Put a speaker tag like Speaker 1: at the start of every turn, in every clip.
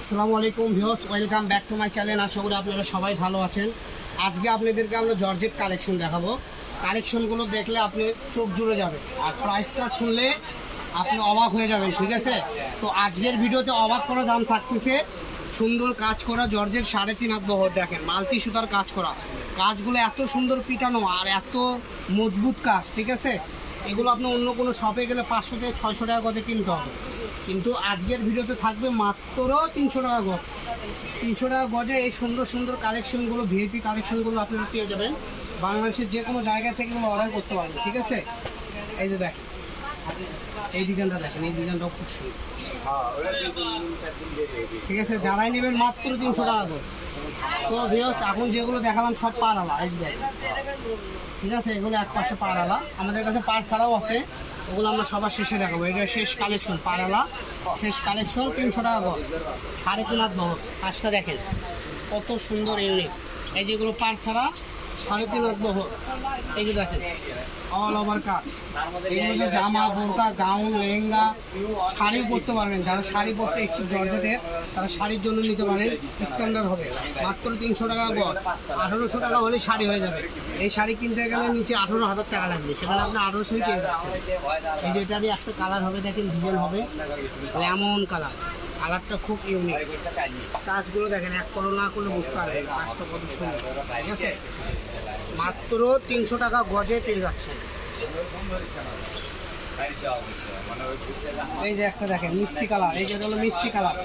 Speaker 1: আসসালামু আলাইকুম views welcome back to my channel. আশা করি আপনারা সবাই ভালো আছেন। আজকে আপনাদেরকে আমরা জর্জেট কালেকশন দেখাবো। কালেকশনগুলো দেখলে আপনি চোখ জুড়ে যাবে। আর প্রাইসটা শুনলে আপনি অবাক হয়ে যাবেন, ঠিক আছে? তো আজকের ভিডিওতে অবাক করা দাম থাকতেছে সুন্দর কাজ করা জর্জের সাড়ে তিন হাত বহর। দেখেন, মালতি সুতার কাজ করা। কাজগুলো এত সুন্দর পিটানো আর এত মজবুত কাজ, ঠিক আছে? এগুলো আপনি অন্য কোনো শপে গেলে পাঁচশো থেকে ছয়শো টাকা করে কিনতে হবে। কিন্তু আজকের ভিডিওতে থাকবে মাত্র তিনশো টাকা গজ। তিনশো টাকা গজে এই সুন্দর সুন্দর কালেকশনগুলো ভিআইপি কালেকশনগুলো আপনারা পেয়ে যাবেন। বাংলাদেশের যে কোনো জায়গা থেকে অর্ডার করতে পারবেন ঠিক আছে? এই যে দেখেন এই ডিজাইনটা দেখেন এই ডিজাইনটাও খুব সুন্দর। ঠিক আছে যারাই নেবেন মাত্র তিনশো টাকা গজ। তো ভিওস এখন যেগুলো দেখালাম সব পার আলা এই ঠিক আছে? এগুলো এক পাশে পাড়ালা। আমাদের কাছে পার ছাড়াও আছে। ওগুলো আমরা সবার শেষে দেখাবো। এটা শেষ কালেকশন পাড়ালা। শেষ কালেকশন তিনশো টাকা গজ। সাড়ে তিন হাত বহর। কাজটা দেখেন। কত সুন্দর ইউনিক এই যেগুলো পার ছাড়া সাড়ে তিন হাত এই যে দেখেন অল ওভার কাজ এগুলো জামা, বোরকা গাউন লেহেঙ্গা শাড়ি পরতে পারবেন। যারা শাড়ি পরতে ইচ্ছুক জর্জেটের তারা শাড়ির জন্য নিতে পারেন স্ট্যান্ডার্ড হবে। মাত্র তিনশো টাকা গজ আঠারোশো টাকা হলে শাড়ি হয়ে যাবে। এই শাড়ি কিনতে গেলে নিচে আঠারো হাজার টাকা লাগবে। সেখানে আপনি আঠারোশোই পেয়ে যাচ্ছেন। এই যে এটারই একটা কালার হবে, দেখেন ডিজাইন হবে। লেমন কালার কালারটা খুব ইউনিক কাজগুলো দেখেন, এক করো না করলে বুঝতে পারবেন কাজটা কত সুন্দর। ঠিক আছে? মাত্র তিনশো টাকা গজে পেয়ে যাচ্ছে। এই যে একটা দেখেন, মিষ্টি কালার। এই যে হলো মিষ্টি কালার।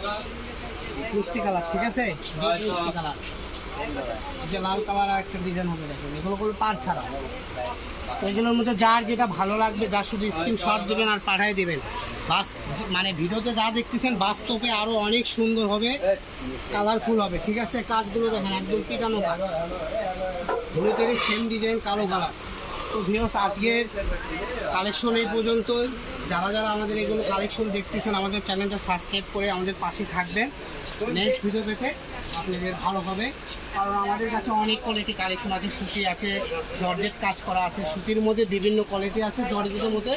Speaker 1: মিষ্টি কালার, ঠিক আছে? মিষ্টি কালার। যে লাল কালার আর একটা ডিজাইন হবে দেখেন। এগুলো কোনো পার ছাড়া। এগুলোর মধ্যে যার যেটা ভালো লাগবে যা শুধু স্ক্রিনশট দেবেন আর পাঠিয়ে দেবেন। বাস মানে ভিডিওতে যা দেখতেছেন, বাস্তবে আরও অনেক সুন্দর হবে কালারফুল হবে, ঠিক আছে? কাজগুলো দেখেন, একদম পিটানো কাজ। হলুদেরই সেম ডিজাইন কালো কালার তো ভিওস আজকের কালেকশন এই পর্যন্ত যারা যারা আমাদের এগুলো কালেকশন দেখতেছেন, আমাদের চ্যানেলটা সাবস্ক্রাইব করে আমাদের পাশে থাকবেন। নেক্সট ভিডিও পেতে আপনাদের ভালো হবে কারণ আমাদের কাছে অনেক কোয়ালিটি কালেকশন আছে, সুতি আছে, জর্জেট কাজ করা আছে, সুতির মধ্যে বিভিন্ন কোয়ালিটি আছে, জর্জেটের মধ্যে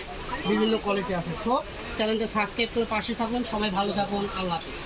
Speaker 1: বিভিন্ন কোয়ালিটি আছে। সো চ্যানেলটা সাবস্ক্রাইব করে পাশে থাকুন, সবাই ভালো থাকুন, আল্লাহ হাফিজ।